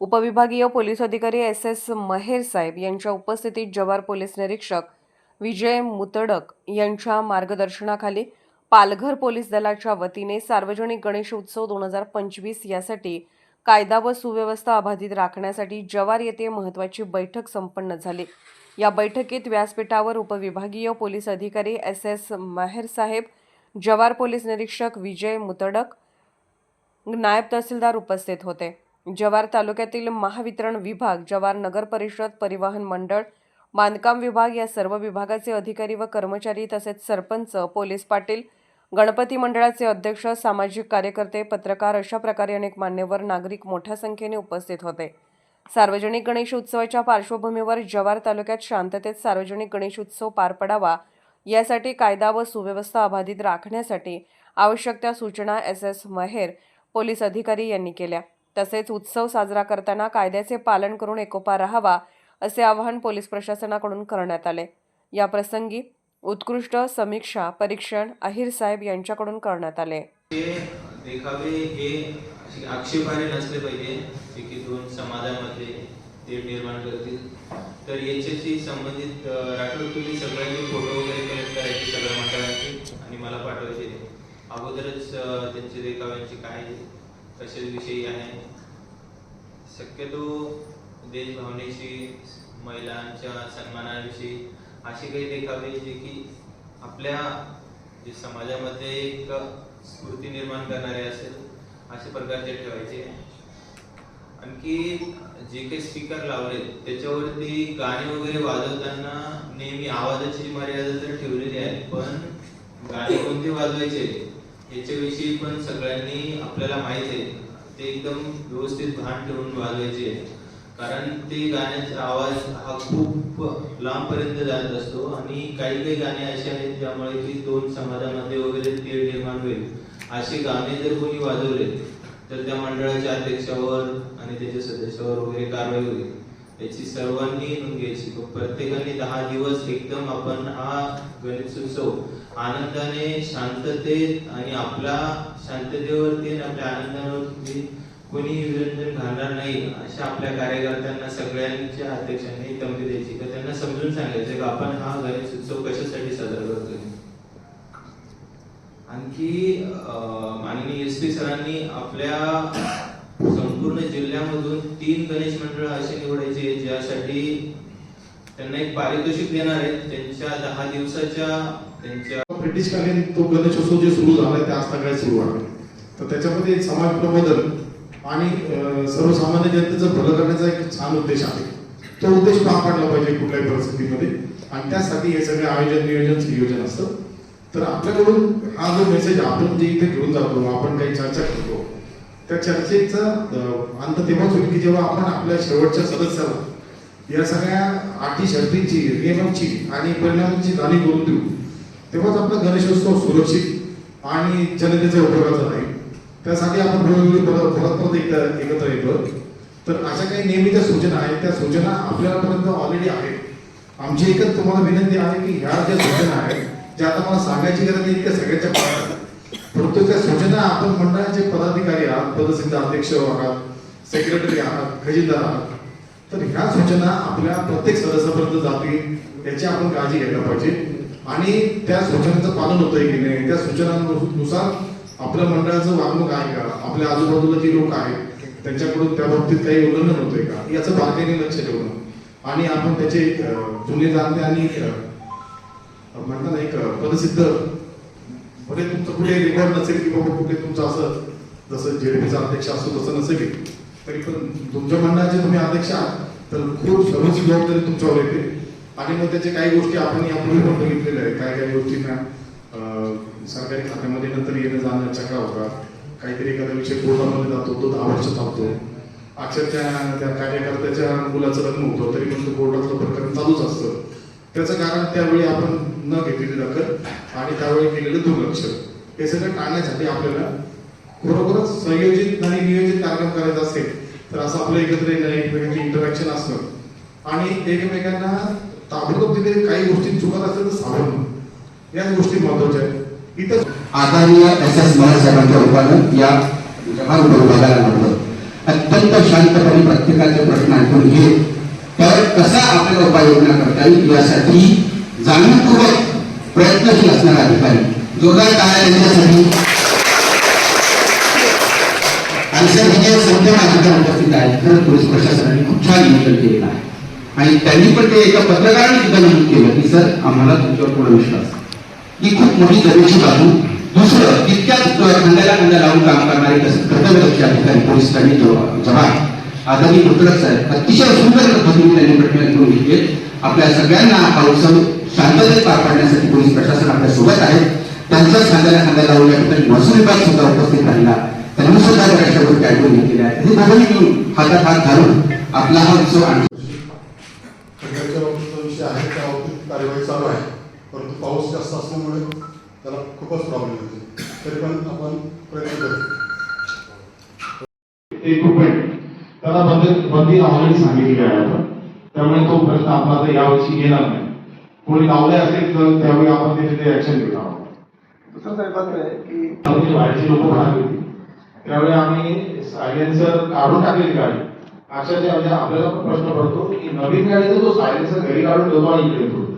उपविभागीय पोलीस अधिकारी S S महेर साहेब यांच्या उपस्थितीत जवार पोलीस निरीक्षक विजय मुतडक यांच्या मार्गदर्शनाखाली पालघर पोलीस दलाच्या वतीने सार्वजनिक गणेश उत्सव दोन हजार पंचवीस यासाठी कायदा व सुव्यवस्था अबाधित राखण्यासाठी जवार येथे महत्त्वाची बैठक संपन्न झाली. या बैठकीत व्यासपीठावर उपविभागीय पोलीस अधिकारी एस एस माहेर साहेब जवार पोलीस निरीक्षक विजय मुतडक नायब तहसीलदार उपस्थित होते. जवार तालुक्यातील महावितरण विभाग जवार नगर परिषद परिवहन मंडळ बांधकाम विभाग या सर्व विभागाचे अधिकारी व कर्मचारी तसेच सरपंच पोलीस पाटील गणपती मंडळाचे अध्यक्ष सामाजिक कार्यकर्ते पत्रकार अशा प्रकारे अनेक मान्यवर नागरिक मोठ्या संख्येने उपस्थित होते. सार्वजनिक गणेश उत्सवाच्या पार्श्वभूमीवर जवार तालुक्यात शांततेत सार्वजनिक गणेश उत्सव पार पडावा यासाठी कायदा व सुव्यवस्था अबाधित राखण्यासाठी आवश्यक त्या सूचना एस एस महेर पोलीस अधिकारी यांनी केल्या. तसेच उत्सव साजरा करताना कायद्याचे पालन करून एकोपा राहावा असे आवाहन पोलीस प्रशासनाकडून करण्यात आले. या प्रसंगी उत्कृष्ट समीक्षा परीक्षण अहिर साहेब यांच्याकडून करण्यात आले. देखावे हे आक्षेपाने नसले पाहिजे जे की दोन समाजामध्ये ते निर्माण करतील. तर याच्याशी संबंधित राठोड तुम्ही सगळ्यांचे फोटो वगैरे कलेक्ट करायचे सगळ्या मंडळांचे आणि मला पाठवायचे. अगोदरच त्यांचे देखाव्यांची काय कशाविषयी आहे. शक्यतो देशभावनेशी महिलांच्या सन्मानाविषयी अशी काही देखावे जे की आपल्या जे समाजामध्ये एक स्फूर्ती निर्माण करणारे असेल अशा प्रकारचे ठेवायचे. आणखी जे काही स्पीकर लावले त्याच्यावरती गाणे वगैरे वाजवताना नेहमी आवाजाची मर्यादा तर ठेवलेली आहे पण गाणे कोणते वाजवायचे? याच्याविषयी पण सगळ्यांनी आपल्याला माहीत आहे. ते एकदम व्यवस्थित भान ठेवून वाजवायचे कारण ते गाण्याचा आवाज हा खूप लांबपर्यंत जात असतो आणि काही काही गाणे असे आहेत ज्यामुळे की दोन समाजामध्ये वगैरे तेढ निर्माण होईल. असे गाणे जर कोणी वाजवले तर त्या मंडळाच्या अध्यक्षावर आणि त्याच्या सदस्यावर वगैरे कारवाई होईल. याची सर्वांनी नोंद घ्यायची. प्रत्येकाने दहा दिवस एकदम आपण हा गणेशोत्सव आनंदाने शांततेत आणि आपला शांततेवरती आपल्या आनंदावरती कोणी विरंजन घालणार नाही अशा आपल्या कार्यकर्त्यांना सगळ्यांच्या अध्यक्षांनी तंबी द्यायची. तर त्यांना समजून सांगायचं की आपण हा गणेश उत्सव कशासाठी साजरा करतोय. आणखी अं, माननीय एस पी सरांनी आपल्या संपूर्ण जिल्ह्यामधून तीन गणेश मंडळ असे निवडायचे ज्यासाठी त्यांना एक पारितोषिक देणार आहेत. त्यांच्या दहा दिवसाच्या त्यांच्या ब्रिटिशकालीन तो गणेशोत्सव जे सुरू झालाय ते आज काय सुरू आहे. तर त्याच्यामध्ये एक समाज प्रबोधन आणि सर्वसामान्य जनतेचं भलं करण्याचा एक छान उद्देश आहे. तो उद्देश पार पाडला पाहिजे कुठल्याही परिस्थितीमध्ये? आणि त्यासाठी हे सगळे आयोजन नियोजन संयोजन असतं. तर आपल्याकडून हा जो मेसेज आपण जे इथे घेऊन जातो आपण काही चर्चा करतो त्या चर्चेचा अंत तेव्हाच होईल की जेव्हा आपण आपल्या शेवटच्या सदस्याला या सगळ्या आठी शर्तींची नियमांची आणि परिणामांची जाणीव करून देऊ तेव्हाच आपला गणेशोत्सव सुरक्षित आणि जनतेच्या उपयोगाचा राहील त्यासाठी आपण वेगवेगळे परत परत परत एकदा एकत्र येतो तर अशा काही नेहमीच्या सूचना आहेत त्या सूचना आपल्यापर्यंत ऑलरेडी आहेत. आमची एकच तुम्हाला विनंती आहे की ह्या ज्या सूचना आहेत ज्या आता मला सांगायची गरज नाही त्या सगळ्याच्या पाळल्या परंतु त्या सूचना आपण मंडळाचे पदाधिकारी आहात पदसिद्ध अध्यक्ष आहात सेक्रेटरी आहात खजिनदार आहात. तर ह्या सूचना आपल्या प्रत्येक सदस्यापर्यंत जातील याची आपण काळजी घ्यायला पाहिजे. आणि त्या सूचनांचं पालन होतंय की नाही त्या सूचनांनुसार आपल्या मंडळाचं वागणूक आहे का? आपल्या आजूबाजूला जे लोक आहेत त्यांच्याकडून त्या बाबतीत काही उल्लंघन होतंय का? याचं बारकाईने लक्ष ठेवणं. आणि आपण त्याचे जुने जाणते आणि म्हणतात ना एक पदसिद्ध म्हणजे तुमचं कुठे रेकॉर्ड नसेल की बाबा कुठे तुमचं असं जसं जेडपीचा अध्यक्ष असतो तसं नसेल. तरी पण तुमच्या मंडळाचे तुम्ही अध्यक्ष आहात तर खूप सर्वची जबाबदारी तुमच्यावर येते. आणि मग त्याचे काही गोष्टी आपण यापूर्वी पण बघितलेल्या आहेत. काही काही गोष्टींना सरकारी खात्यामध्ये नंतर येणं जाणं चक्रा होतात काहीतरी एखादा विषय कोर्टामध्ये जातो तो दहा वर्ष थांबतो अक्षरशः त्या कार्यकर्त्याच्या मुलाचं लग्न होतं तरी पण तो कोर्टातलं प्रकरण चालूच असतं. त्याचं कारण त्यावेळी आपण न घेतलेली दखल आणि त्यावेळी केलेलं दुर्लक्ष. हे सगळं टाळण्यासाठी आपल्याला खरोखरच संयोजित आणि नियोजित कार्यक्रम करायचा असेल तर असं आपलं एकत्र येणं एकमेकांची इंटरॅक्शन असणं आणि एकमेकांना ताबडतोब तिथे काही गोष्टी चुकत असेल तर सावरणं याच गोष्टी महत्त्वाच्या आहेत. इथं आदरणीय एस एस महेश साहेबांच्या रूपानं या जहान उपविभागाला म्हटलं अत्यंत शांतपणे प्रत्येकाचे प्रश्न ऐकून घेत तर कसा आपल्याला उपाययोजना करता येईल यासाठी जाणीवपूर्वक प्रयत्नशील असणारा अधिकारी. जोरदार टाळ्या यांच्यासाठी आणि संपूर्ण अधिकार उपस्थित आहेत. खरंच पोलीस प्रशासनाने खूप छान नियोजन केलेलं आहे. आणि त्यांनी पण ते एका पत्रकाराने सुद्धा नमूद केलं की सर आम्हाला तुमच्यावर पूर्ण विश्वास ही खूप मोठी गरजेची बाजू. दुसरं तितक्याच खांद्याला खांदा लावून काम करणारे तसेच कर्तव्यदक्ष अधिकारी पोलिसांनी आणि आदरणीय मुद्रक साहेब अतिशय सुंदर पद्धतीने त्यांनी प्रक्रिया करून घेतली. आपल्या सगळ्यांना हा उत्सव शांततेत पार पाडण्यासाठी पोलीस प्रशासन आपल्यासोबत आहे. त्यांच्याच खांद्याला खांदा लावून या ठिकाणी महसूल विभाग सुद्धा उपस्थित राहिला. त्यांनी सुद्धा गोष्टी ऐकून घेतलेल्या आहेत हे दोघंही मिळून हातात हात घालून आपला हा उत्सव विषय आहे त्या बाबतीत कार्यवाही चालू आहे. परंतु पाऊस जास्त असल्यामुळे त्याला खूपच प्रॉब्लेम येते तरी पण आपण प्रयत्न करू. इक्विपमेंट त्याला बंदी बंदी ऑलरेडी सांगितली आहे आपण त्यामुळे तो प्रश्न आपण आता यावर्षी घेणार नाही. कोणी लावले असेल तर त्यावेळी आपण त्याचे ते ऍक्शन घेणार आहोत. दुसरं आहे की बाहेरची लोक होती. त्यावेळी आम्ही सायलेन्सर काढून टाकलेली गाडी. अक्षरशः म्हणजे आपल्याला प्रश्न पडतो की नवीन गाडीचा जो सायलेन्सर घरी काढून ठेवतो आणि इकडे येतो.